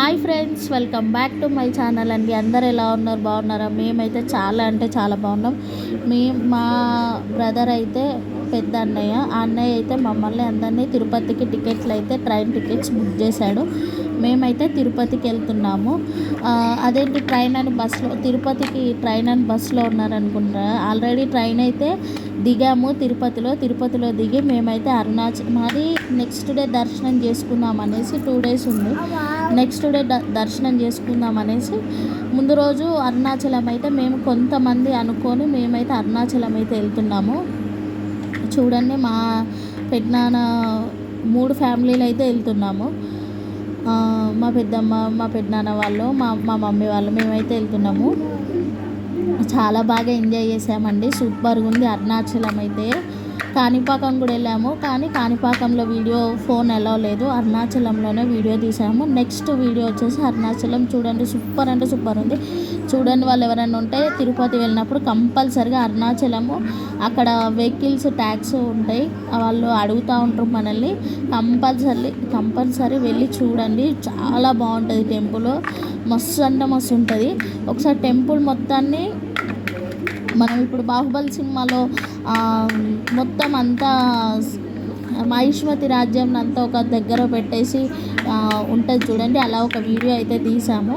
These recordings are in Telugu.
Hi friends welcome back to my channel అండి. అందరు ఎలా ఉన్నారు? బాగున్నారా? మేమైతే చాలా అంటే చాలా బాగున్నాం. మీ మా బ్రదర్ అయితే పెద్ద అన్నయ్య. ఆ అన్నయ్య అయితే మమ్మల్ని అందరినీ తిరుపతికి టికెట్లు అయితే ట్రైన్ టికెట్స్ బుక్ చేశాడు. మేమైతే తిరుపతికి వెళ్తున్నాము. అదేంటి ట్రైన్ అని బస్సులో తిరుపతికి ట్రైన్ అని బస్సులో ఉన్నారనుకుంటా. ఆల్రెడీ ట్రైన్ అయితే దిగాము తిరుపతిలో తిరుపతిలో దిగి మేమైతే అరుణాచల్ మాది నెక్స్ట్ డే దర్శనం చేసుకుందాం అనేసి టూ డేస్ ఉంది. నెక్స్ట్ డే ద- దర్శనం చేసుకుందాం అనేసి ముందు రోజు అరుణాచలం అయితే మేము కొంతమంది అనుకొని మేమైతే అరుణాచలం అయితే వెళ్తున్నాము. చూడండి మా పెద్దనాన్న మూడు ఫ్యామిలీలు అయితే వెళ్తున్నాము. మా పెద్దమ్మ మా పెద్దనాన్న వాళ్ళు మా మా మమ్మీ వాళ్ళు మేమైతే వెళ్తున్నాము. చాలా బాగా ఎంజాయ్ చేసామండి. సూపర్గా ఉంది అరుణాచలం అయితే. కాణిపాకం కూడా వెళ్ళాము కానీ కాణిపాకంలో వీడియో ఫోన్ ఎలా లేదు. అరుణాచలంలోనే వీడియో తీసాము. నెక్స్ట్ వీడియో వచ్చేసి అరుణాచలం చూడండి. సూపర్ అంటే సూపర్ ఉంది. చూడండి వాళ్ళు ఎవరైనా ఉంటే తిరుపతి వెళ్ళినప్పుడు కంపల్సరిగా అరుణాచలము. అక్కడ వెహికల్స్ ట్యాక్స్ ఉంటాయి. వాళ్ళు అడుగుతూ ఉంటారు మనల్ని. కంపల్సరీ కంపల్సరీ వెళ్ళి చూడండి. చాలా బాగుంటుంది టెంపుల్. మస్తు అంటే మస్తు ఉంటుంది. ఒకసారి టెంపుల్ మొత్తాన్ని మనం ఇప్పుడు బాహుబలి సినిమాలో మొత్తం అంతా మహిష్మతి రాజ్యం అంతా ఒక దగ్గర పెట్టేసి ఉంటుంది చూడండి. అలా ఒక వీడియో అయితే తీసాము.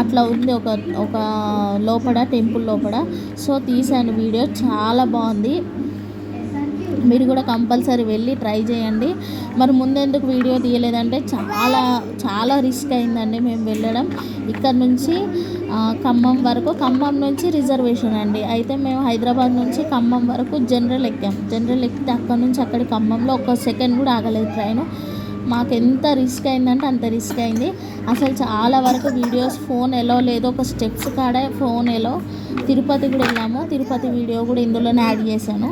అట్లా ఉంది ఒక ఒక లోపల టెంపుల్ లోపల. సో తీసాను వీడియో చాలా బాగుంది. మీరు కూడా కంపల్సరీ వెళ్ళి ట్రై చేయండి. మరి ముందెందుకు వీడియో తీయలేదంటే చాలా చాలా రిస్క్ అయిందండి మేము వెళ్ళడం. ఇక్కడ నుంచి ఖమ్మం వరకు ఖమ్మం నుంచి రిజర్వేషన్ అండి. అయితే మేము హైదరాబాద్ నుంచి ఖమ్మం వరకు జనరల్ ఎక్కాం. జనరల్ ఎక్కితే అక్కడ నుంచి అక్కడి ఖమ్మంలో ఒక సెకండ్ కూడా ఆగలేదు ట్రైన్. మాకు ఎంత రిస్క్ అయిందంటే అంత రిస్క్ అయింది. అసలు చాలా వరకు వీడియోస్ ఫోన్ ఎలా లేదు. ఒక స్టెప్స్ కాడే ఫోన్ ఎలా తిరుపతి కూడా వెళ్ళాము. తిరుపతి వీడియో కూడా ఇందులోనే యాడ్ చేశాను.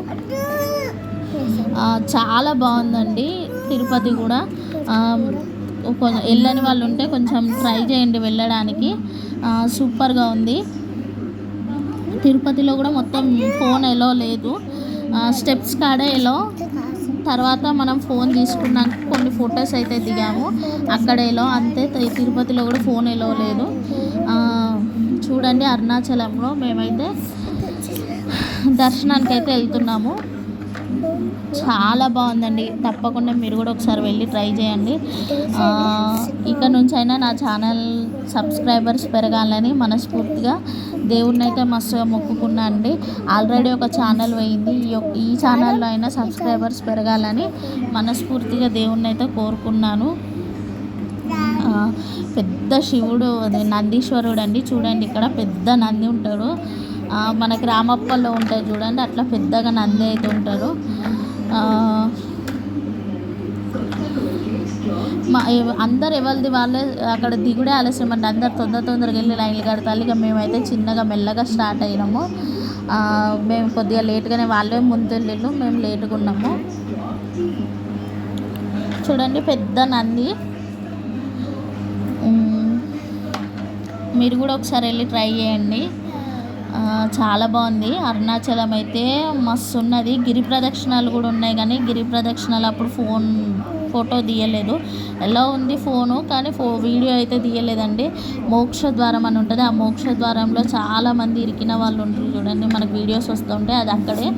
చాలా బాగుందండి తిరుపతి కూడా. వెళ్ళని వాళ్ళు ఉంటే కొంచెం ట్రై చేయండి వెళ్ళడానికి. సూపర్గా ఉంది. తిరుపతిలో కూడా మొత్తం ఫోన్ ఎలో లేదు. స్టెప్స్ కాడే ఎలో తర్వాత మనం ఫోన్ తీసుకున్నాక కొన్ని ఫొటోస్ అయితే దిగాము. అక్కడ ఎలా అంతే తి- తిరుపతిలో కూడా ఫోన్ ఎలా లేదు. చూడండి అరుణాచలంలో మేమైతే దర్శనానికి అయితే వెళ్తున్నాము. చాలా బాగుందండి. తప్పకుండా మీరు కూడా ఒకసారి వెళ్ళి ట్రై చేయండి. ఇక్కడ ఇక నుంచి అయినా నా ఛానల్ సబ్స్క్రైబర్స్ పెరగాలని మనస్ఫూర్తిగా దేవుడిని అయితే మస్తుగా మొక్కుకున్నా అండి. ఆల్రెడీ ఒక ఛానల్ పోయింది. ఈ యొక్క- ఈ ఛానల్లో అయినా సబ్స్క్రైబర్స్ పెరగాలని మనస్ఫూర్తిగా దేవుడిని అయితే కోరుకున్నాను పెద్ద శివుడు అదే నందీశ్వరుడు అండి చూడండి ఇక్కడ పెద్ద నంది ఉంటాడు. మనకి రామప్పల్లో ఉంటాయి చూడండి అట్లా పెద్దగా నంది అయితే ఉంటారు. మా అందరు ఎవరిది వాళ్ళే అక్కడ దిగుడే ఆలస్యం అండి. అందరు తొందర తొందరగా వెళ్ళి లైన్లు కడతారు. ఇక మేమైతే చిన్నగా మెల్లగా స్టార్ట్ అయినాము. మేము కొద్దిగా లేట్గానే వాళ్ళే ముందు వెళ్ళిళ్ళు మేము లేటుగా ఉన్నాము. చూడండి పెద్ద నంది. మీరు కూడా ఒకసారి వెళ్ళి ట్రై చేయండి. చాలా బాగుంది. అరుణాచలం అయితే మస్తు ఉన్నది గిరి ప్రదక్షిణాలు కూడా ఉన్నాయి కానీ గిరి ప్రదక్షిణాలు అప్పుడు ఫోన్ ఫోటో తీయలేదు. ఎలా ఉంది ఫోను? కానీ ఫో వీడియో అయితే తీయలేదండి. మోక్ష ద్వారం అని ఉంటుంది. ఆ మోక్ష ద్వారంలో చాలామంది ఇరికిన వాళ్ళు ఉంటారు చూడండి. మనకు వీడియోస్ వస్తుంటే అది అక్కడే.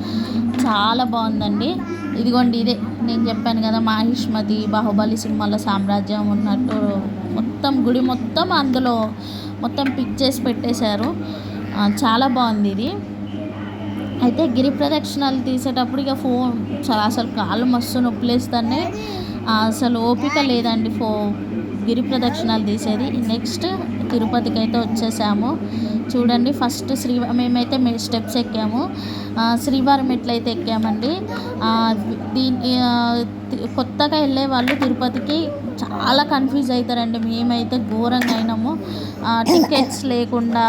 చాలా బాగుందండి. ఇదిగోండి ఇదే. నేను చెప్పాను కదా మాహిష్మతి బాహుబలి సినిమాలో సామ్రాజ్యం ఉన్నట్టు మొత్తం గుడి మొత్తం అందులో మొత్తం పిక్ చేసి పెట్టేశారు. చాలా బాగుంది ఇది. అయితే గిరి ప్రదక్షిణాలు తీసేటప్పుడు ఇక ఫోన్ చాలా అసలు కాళ్ళు మస్తు నొప్పులేస్తానే అసలు ఓపిక లేదండి ఫో గిరి ప్రదక్షిణాలు తీసేది. నెక్స్ట్ తిరుపతికి అయితే వచ్చేసాము. చూడండి ఫస్ట్ శ్రీ మేమైతే మే స్టెప్స్ ఎక్కాము. శ్రీవారి మెట్లు అయితే ఎక్కామండి దీని కొత్తగా వెళ్ళే వాళ్ళు తిరుపతికి చాలా కన్ఫ్యూజ్ అవుతారండి. మేమైతే ఘోరంగా అయినాము. టికెట్స్ లేకుండా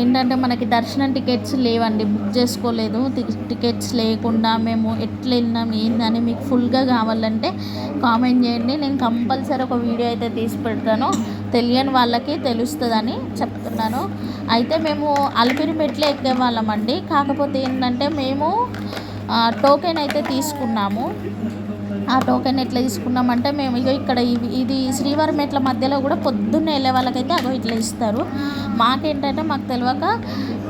ఏంటంటే మనకి దర్శనం టికెట్స్ లేవండి బుక్ చేసుకోలేదు. టికెట్స్ లేకుండా మేము ఎట్లా వెళ్ళినాం ఏందని మీకు ఫుల్గా కావాలంటే కామెంట్ చేయండి. నేను కంపల్సరీ ఒక వీడియో అయితే తీసి పెడతాను. తెలియని వాళ్ళకి తెలుస్తుందని చెప్తున్నాను. అయితే మేము అలిపిరి మెట్లే ఎక్కే వాళ్ళమండి. కాకపోతే ఏంటంటే మేము టోకెన్ అయితే తీసుకున్నాము. ఆ టోకెన్ ఎట్లా తీసుకున్నామంటే మేము ఇగో ఇక్కడ ఇది శ్రీవారి మెట్ల మధ్యలో కూడా పొద్దున్నే వెళ్ళే వాళ్ళకైతే అగో ఇట్లా ఇస్తారు. మాకేంటంటే మాకు తెలియక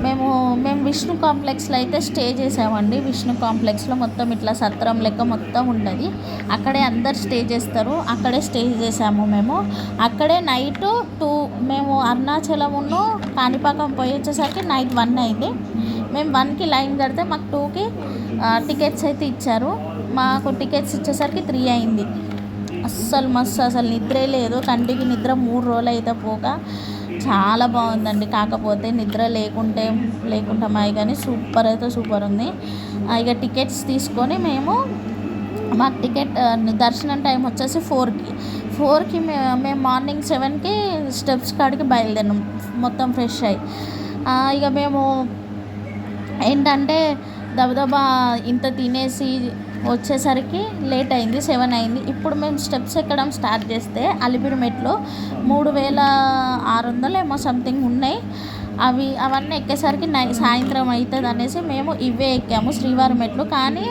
మేము మేము విష్ణు కాంప్లెక్స్లో అయితే స్టే చేసామండి. విష్ణు కాంప్లెక్స్లో మొత్తం ఇట్లా సత్రం లెక్క మొత్తం ఉంటుంది. అక్కడే అందరు స్టే చేస్తారు. అక్కడే స్టే చేసాము మేము. అక్కడే నైట్ టూ మేము అరుణాచలమును కాణిపాకం పోయి వచ్చేసరికి నైట్ వన్ అయింది. మేము వన్కి లైన్ కడితే మాకు టూకి టికెట్స్ అయితే ఇచ్చారు. మాకు టికెట్స్ ఇచ్చేసరికి త్రీ అయింది. అస్సలు మస్తు అసలు నిద్రే లేదు. కంటికి నిద్ర మూడు రోజులు అయితే పోక చాలా బాగుందండి. కాకపోతే నిద్ర లేకుంటే లేకుంటామాయి కానీ సూపర్ అయితే సూపర్ ఉంది. ఇక టికెట్స్ తీసుకొని మేము మాకు టికెట్ దర్శనం టైం వచ్చేసి ఫోర్కి. ఫోర్కి మేము మార్నింగ్ సెవెన్కి స్టెప్స్ కాడికి బయలుదేరినాం. మొత్తం ఫ్రెష్ అయ్యి ఇక మేము ఏంటంటే దబదబా ఇంత తినేసి వచ్చేసరికి లేట్ అయింది సెవెన్ అయింది. ఇప్పుడు మేము స్టెప్స్ ఎక్కడం స్టార్ట్ చేస్తే అలిపిరిమెట్లో మూడు వేల ఆరు వందలు ఏమో సంథింగ్ ఉన్నాయి. అవి అవన్నీ ఎక్కేసరికి నై సాయంత్రం అవుతుంది అనేసి మేము ఇవే ఎక్కాము శ్రీవారి మెట్లు. కానీ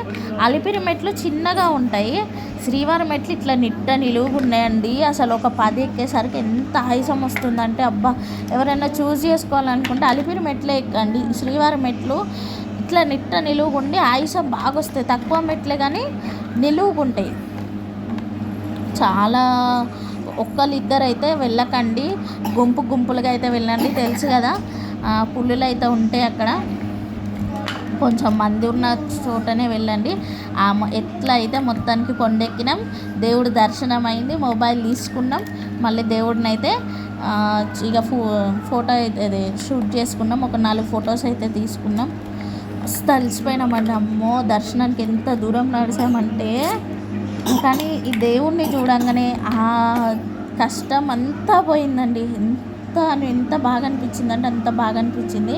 అలిపిరి మెట్లు చిన్నగా ఉంటాయి. శ్రీవారి మెట్లు ఇట్లా నిట్ట నిలువుగా ఉన్నాయండి. అసలు ఒక పది ఎక్కేసరికి ఎంత ఆయుసం వస్తుందంటే అబ్బా! ఎవరైనా చూస్ చేసుకోవాలనుకుంటే అలిపిరి మెట్లే ఎక్కండి. శ్రీవారి మెట్లు ఇట్లా నిట్ట నిలువుగుండి ఆయుష బాగా వస్తాయి తక్కువ మెట్లే కానీ నిలువుగుంటాయి. చాలా ఒక్కళ్ళు ఇద్దరు అయితే వెళ్ళకండి. గుంపు గుంపులుగా అయితే వెళ్ళండి. తెలుసు కదా పుల్లులు అయితే ఉంటాయి అక్కడ. కొంచెం మంది ఉన్న చోటనే వెళ్ళండి. ఆ ఎట్లా అయితే మొత్తానికి కొండెక్కినాం దేవుడు దర్శనం అయింది మొబైల్ తీసుకున్నాం. మళ్ళీ దేవుడిని అయితే ఇక ఫో ఫోటో అయితే అది షూట్ చేసుకున్నాం. ఒక నాలుగు ఫొటోస్ అయితే తీసుకున్నాం. మస్తు అలసిపోయినామండి అమ్మో దర్శనానికి ఎంత దూరం నడిచామంటే. కానీ ఈ దేవుణ్ణి చూడంగానే ఆ కష్టం అంతా పోయిందండి. ఎంత ఎంత బాగా అనిపించింది అంటే అంత బాగా అనిపించింది.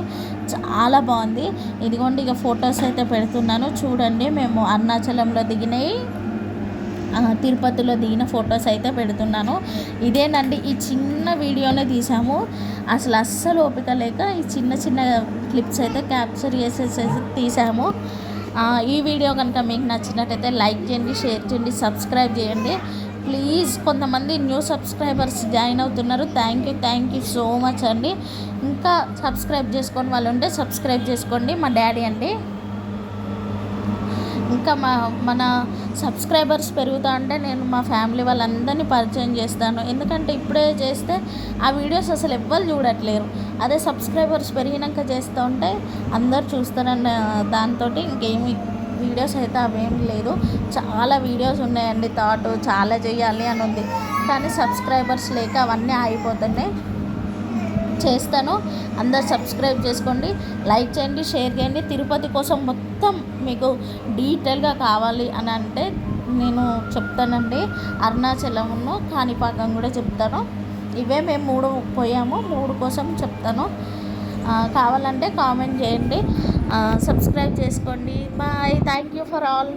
చాలా బాగుంది. ఇదిగోండి ఇక ఫొటోస్ అయితే పెడుతున్నాను. చూడండి మేము అరుణాచలంలో దిగినాయి. తిరుపతిలో దిగిన ఫొటోస్ అయితే పెడుతున్నాను. ఇదేనండి ఈ చిన్న వీడియోనే తీసాము అసలు అస్సలు ఓపిక లేక ఈ చిన్న చిన్న క్లిప్స్ అయితే క్యాప్చర్ చేసేసి తీసాము ఈ వీడియో కనుక మీకు నచ్చినట్టయితే లైక్ చేయండి షేర్ చేయండి సబ్స్క్రైబ్ చేయండి. ప్లీజ్ కొంతమంది న్యూ సబ్స్క్రైబర్స్ జాయిన్ అవుతున్నారు. Thank you thank you so much అండి. ఇంకా సబ్స్క్రైబ్ చేసుకొని వాళ్ళు ఉంటే సబ్స్క్రైబ్ చేసుకోండి. మా డాడీ అండి. ఇంకా మా మన సబ్స్క్రైబర్స్ పెరుగుతా అంటే నేను మా ఫ్యామిలీ వాళ్ళందరినీ పరిచయం చేస్తాను. ఎందుకంటే ఇప్పుడే చేస్తే ఆ వీడియోస్ అసలు ఎవ్వరు చూడట్లేరు. అదే సబ్స్క్రైబర్స్ పెరిగినాక చేస్తూ ఉంటే అందరు చూస్తారన్న దాంతో ఇంకేమి వీడియోస్ అయితే అవేం లేదు. చాలా వీడియోస్ ఉన్నాయండి థాట్ చాలా చేయాలి అని ఉంది. కానీ సబ్స్క్రైబర్స్ లేక అవన్నీ ఆగిపోతున్నాయి. చేస్తాను. అందరు సబ్స్క్రైబ్ చేసుకోండి. లైక్ చేయండి షేర్ చేయండి. తిరుపతి కోసం మొత్తం మీకు డీటెయిల్గా కావాలి అని అంటే నేను చెప్తానండి. అరుణాచలమును కాణిపాకం కూడా చెప్తాను. ఇవే మేము మూడు పోయాము. మూడు కోసం చెప్తాను. కావాలంటే కామెంట్ చేయండి. సబ్స్క్రైబ్ చేసుకోండి. Bye. Thank you for all.